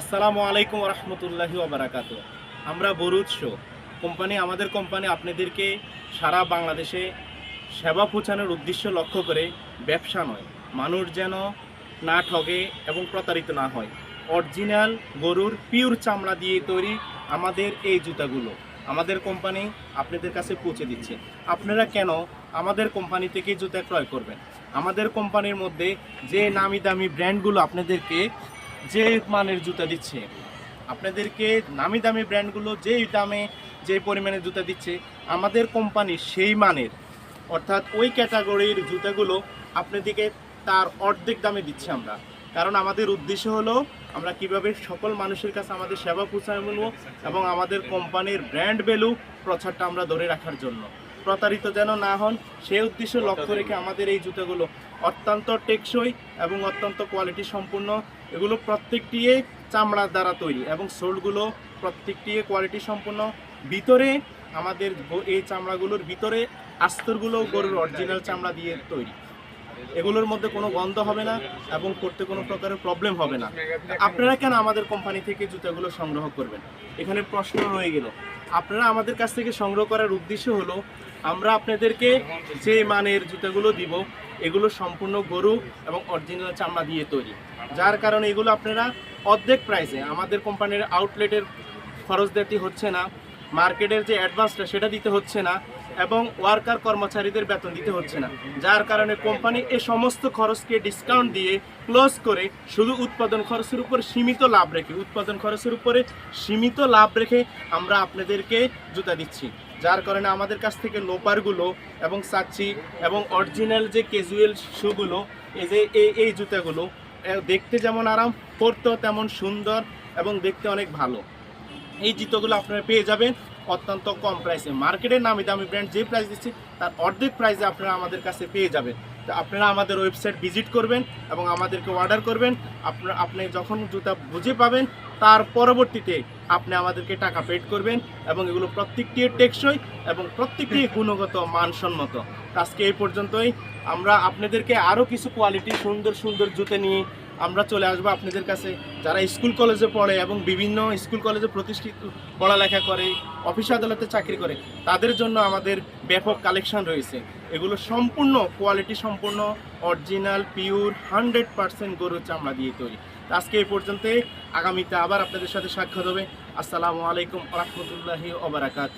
আসসালামু আলাইকুম রহমতুল্লাহি ওবরাকাত আমরা বরুদ শো। কোম্পানি, আমাদের কোম্পানি আপনাদেরকে সারা বাংলাদেশে সেবা পৌঁছানোর উদ্দেশ্য লক্ষ্য করে ব্যবসা নয়। মানুষ যেন না ঠগে এবং প্রতারিত না হয়। অরিজিনাল গরুর পিওর চামড়া দিয়ে তৈরি আমাদের এই জুতাগুলো আমাদের কোম্পানি আপনাদের কাছে পৌঁছে দিচ্ছে। আপনারা কেন আমাদের কোম্পানি থেকে জুতা ক্রয় করবেন? আমাদের কোম্পানির মধ্যে যে নামি দামি ব্র্যান্ডগুলো আপনাদেরকে যে মানের জুতা দিচ্ছে। আপনাদেরকে নামি দামি ব্র্যান্ডগুলো যেই দামে, যে পরিমাণে জুতা দিচ্ছে, আমাদের কোম্পানি সেই মানের। অর্থাৎ ওই ক্যাটাগরির জুতাগুলো আপনাদেরকে তার অর্ধেক দামে দিচ্ছি আমরা। কারণ আমাদের উদ্দেশ্য হলো, আমরা কীভাবে সকল মানুষের কাছে আমাদের সেবা বলব এবং আমাদের কোম্পানির ব্র্যান্ড ভ্যালু প্রচারটা আমরা ধরে রাখার জন্য। প্রতারিত যেন না হন সেই উদ্দেশ্য লক্ষ্য রেখে আমাদের এই জুতোগুলো অত্যন্ত টেকসই এবং অত্যন্ত কোয়ালিটি সম্পূর্ণ। এগুলো প্রত্যেকটি চামড়ার দ্বারা তৈরি এবং সোলগুলো প্রত্যেকটি কোয়ালিটি সম্পূর্ণ। ভিতরে আমাদের এই চামড়াগুলোর ভিতরে আস্তরগুলো গরুর অরিজিনাল চামড়া দিয়ে তৈরি। এগুলোর মধ্যে কোনো গন্ধ হবে না এবং করতে কোনো প্রকারের প্রবলেম হবে না। আপনারা কেন আমাদের কোম্পানি থেকে জুতাগুলো সংগ্রহ করবেন? এখানে প্রশ্ন রয়ে গেল। আপনারা আমাদের কাছ থেকে সংগ্রহ করার উদ্দেশ্য হলো, আমরা আপনাদেরকে যে মানের জুতাগুলো দিব, এগুলো সম্পূর্ণ গরু এবং অরিজিনাল চামড়া দিয়ে তৈরি। যার কারণে এগুলো আপনারা অর্ধেক প্রাইসে আমাদের কোম্পানির আউটলেটের খরচ দিতে হচ্ছে না। মার্কেটের যে অ্যাডভান্সটা সেটা দিতে হচ্ছে না এবং ওয়ার্কার কর্মচারীদের বেতন দিতে হচ্ছে না। যার কারণে কোম্পানি এ সমস্ত খরচকে ডিসকাউন্ট দিয়ে ক্লোজ করে শুধু উৎপাদন খরচের উপর সীমিত লাভ রেখে, উৎপাদন খরচের উপরে সীমিত লাভ রেখে আমরা আপনাদেরকে জুতা দিচ্ছি। যার কারণে আমাদের কাছ থেকে লোপারগুলো এবং সাচ্ছি এবং অরিজিনাল যে ক্যাজুয়াল শুগুলো এই যে এই এই জুতাগুলো দেখতে যেমন আরাম, পরতেও তেমন সুন্দর এবং দেখতে অনেক ভালো। এই জুতোগুলো আপনারা পেয়ে যাবেন অত্যন্ত কম প্রাইসে মার্কেটের নামি দামি ব্র্যান্ড যে প্রাইস দিচ্ছে, তার অর্ধেক প্রাইসে আপনারা আমাদের কাছে পেয়ে যাবেন। তো আপনারা আমাদের ওয়েবসাইট ভিজিট করবেন এবং আমাদেরকে অর্ডার করবেন। আপনার, আপনি যখন জুতা বুঝে পাবেন, তার পরবর্তীতে আপনি আমাদেরকে টাকা পেড করবেন এবং এগুলো প্রত্যেকটি টেকসই এবং প্রত্যেকটি গুণগত মানসম্মত। আজকে এই পর্যন্তই। আমরা আপনাদেরকে আরও কিছু কোয়ালিটি সুন্দর সুন্দর জুতো নিয়ে আমরা চলে আসব আপনাদের কাছে। যারা স্কুল কলেজে পড়ে এবং বিভিন্ন স্কুল কলেজে প্রতিষ্ঠিত পড়ালেখা করে, অফিস আদালতে চাকরি করে, তাদের জন্য আমাদের ব্যাপক কালেকশন রয়েছে। এগুলো সম্পূর্ণ কোয়ালিটি সম্পূর্ণ, অরিজিনাল, পিওর, হান্ড্রেড পার্সেন্ট গরুর চামড়া দিয়ে তৈরি। আজকে এই পর্যন্ত আগামীতে আবার আপনাদের সাথে সাক্ষাৎ হবে। আসসালামু আলাইকুম রহমতুল্লাহি ওবরাকাত